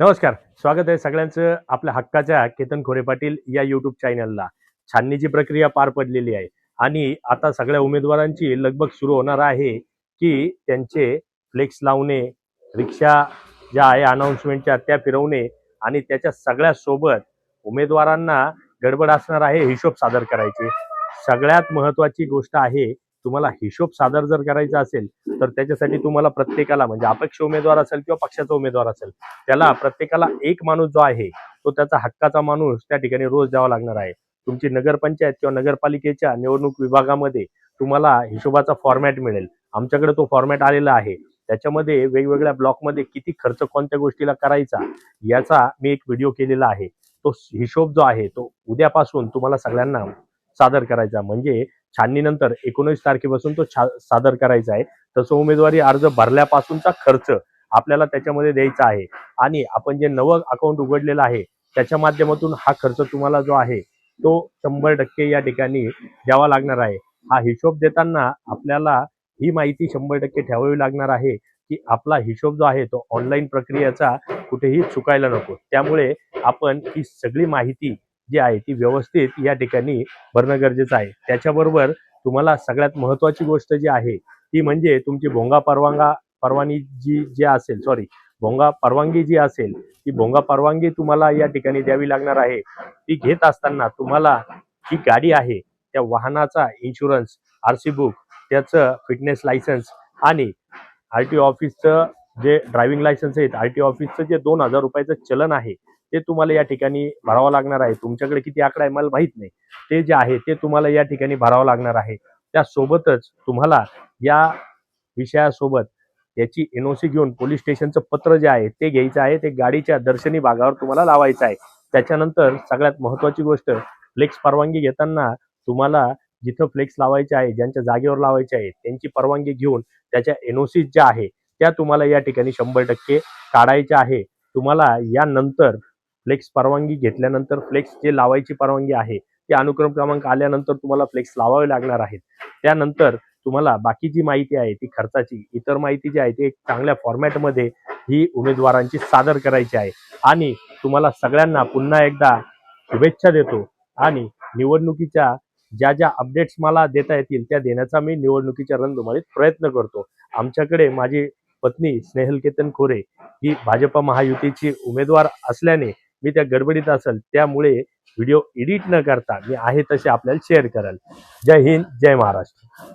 नमस्कार स्वागत आहे सगळ्यांचं आपल्या हक्काच्या केतन खोरे पाटील या युट्यूब चॅनलला छाननीची प्रक्रिया पार पडलेली आहे. आणि आता सगळ्या उमेदवारांची लगबग सुरू होणार आहे की त्यांचे फ्लेक्स लावणे रिक्षा ज्या आहे अनाऊन्समेंटच्या त्या फिरवणे आणि त्याच्या सगळ्या सोबत उमेदवारांना गडबड असणार आहे हिशोब सादर करायचे. सगळ्यात महत्वाची गोष्ट आहे तुम्हाला हिशोब सादर जर करायचा असेल तर त्याच्यासाठी तुम्हाला प्रत्येकाला म्हणजे अपक्ष उमेदवार असेल किंवा पक्षाचा उमेदवार असेल त्याला प्रत्येकाला एक माणूस जो आहे तो त्याचा हक्काचा माणूस त्या ठिकाणी रोज द्यावा लागणार आहे. तुमची नगरपंचायत किंवा नगरपालिकेच्या निवडणूक विभागामध्ये तुम्हाला हिशोबाचा फॉर्मॅट मिळेल. आमच्याकडे तो फॉर्मॅट आलेला आहे. त्याच्यामध्ये वेगवेगळ्या ब्लॉकमध्ये किती खर्च कोणत्या गोष्टीला करायचा याचा मी एक व्हिडिओ केलेला आहे. तो हिशोब जो आहे तो उद्यापासून तुम्हाला सगळ्यांना सादर करायचा. म्हणजे छाननीनंतर एकोणीस तारखेपासून तो छा- सादर करायचा आहे. तसं उमेदवारी अर्ज भरल्यापासूनचा खर्च आपल्याला त्याच्यामध्ये द्यायचा आहे. आणि आपण जे नवं अकाउंट उघडलेलं आहे त्याच्या माध्यमातून हा खर्च तुम्हाला जो आहे तो शंभर टक्के या ठिकाणी द्यावा लागणार आहे. हा हिशोब देताना आपल्याला ही माहिती शंभर टक्के ठेवावी लागणार आहे की आपला हिशोब जो आहे तो ऑनलाईन प्रक्रियेचा कुठेही चुकायला नको. त्यामुळे आपण ही सगळी माहिती जी आहे ती व्यवस्थित या ठिकाणी भरणं गरजेचं आहे. त्याच्याबरोबर तुम्हाला सगळ्यात महत्वाची गोष्ट जी आहे ती म्हणजे तुमची भोंगा परवांगा परवानी जी जी असेल सॉरी भोंगा परवानगी जी असेल ती भोंगा परवानगी तुम्हाला या ठिकाणी द्यावी लागणार आहे. ती घेत असताना तुम्हाला जी गाडी आहे त्या वाहनाचा इन्शुरन्स आर सी बुक त्याचं फिटनेस लायसन्स आणि आर टी ऑफिसचं जे ड्रायव्हिंग लायसन्स आहेत आर टी ऑफिसचं जे दोन हजार रुपयाचं चलन आहे ते तुम्हाला या ठिकाणी भरावं लागणार आहे. तुमच्याकडे किती आकडा आहे मला माहीत नाही. ते जे आहे ते तुम्हाला या ठिकाणी भरावं लागणार आहे. त्यासोबतच तुम्हाला या विषयासोबत त्याची एनओसी घेऊन पोलीस स्टेशनचं पत्र जे आहे ते घ्यायचं आहे. ते गाडीच्या दर्शनी भागावर तुम्हाला लावायचं आहे. त्याच्यानंतर सगळ्यात महत्वाची गोष्ट फ्लेक्स परवानगी घेताना तुम्हाला जिथं फ्लेक्स लावायचे आहे ज्यांच्या जागेवर लावायचे आहे त्यांची परवानगी घेऊन त्याच्या एनओसी ज्या आहे त्या तुम्हाला या ठिकाणी शंभर टक्के काढायच्या आहे. तुम्हाला यानंतर फ्लेक्स परवानगी घेतल्यानंतर फ्लेक्स जे लावायची परवानगी आहे ते अनुक्रम क्रमांक आल्यानंतर तुम्हाला फ्लेक्स लावावे लागणार आहेत. त्यानंतर तुम्हाला बाकी जी माहिती आहे ती खर्चाची इतर माहिती जी आहे ती एक चांगल्या फॉर्मॅटमध्ये ही उमेदवारांची सादर करायची आहे. आणि तुम्हाला सगळ्यांना पुन्हा एकदा शुभेच्छा देतो आणि निवडणुकीच्या ज्या ज्या अपडेट्स मला देता येतील त्या देण्याचा मी निवडणुकीच्या रणधुमाळीत प्रयत्न करतो. आमच्याकडे माझी पत्नी स्नेहल केतन खोरे ही भाजपा महायुतीची उमेदवार असल्याने मी त्या गडबडीत असेल त्यामुळे व्हिडिओ एडिट न करता मी आहे तसे आपल्याला शेअर कराल. जय हिंद जय महाराष्ट्र.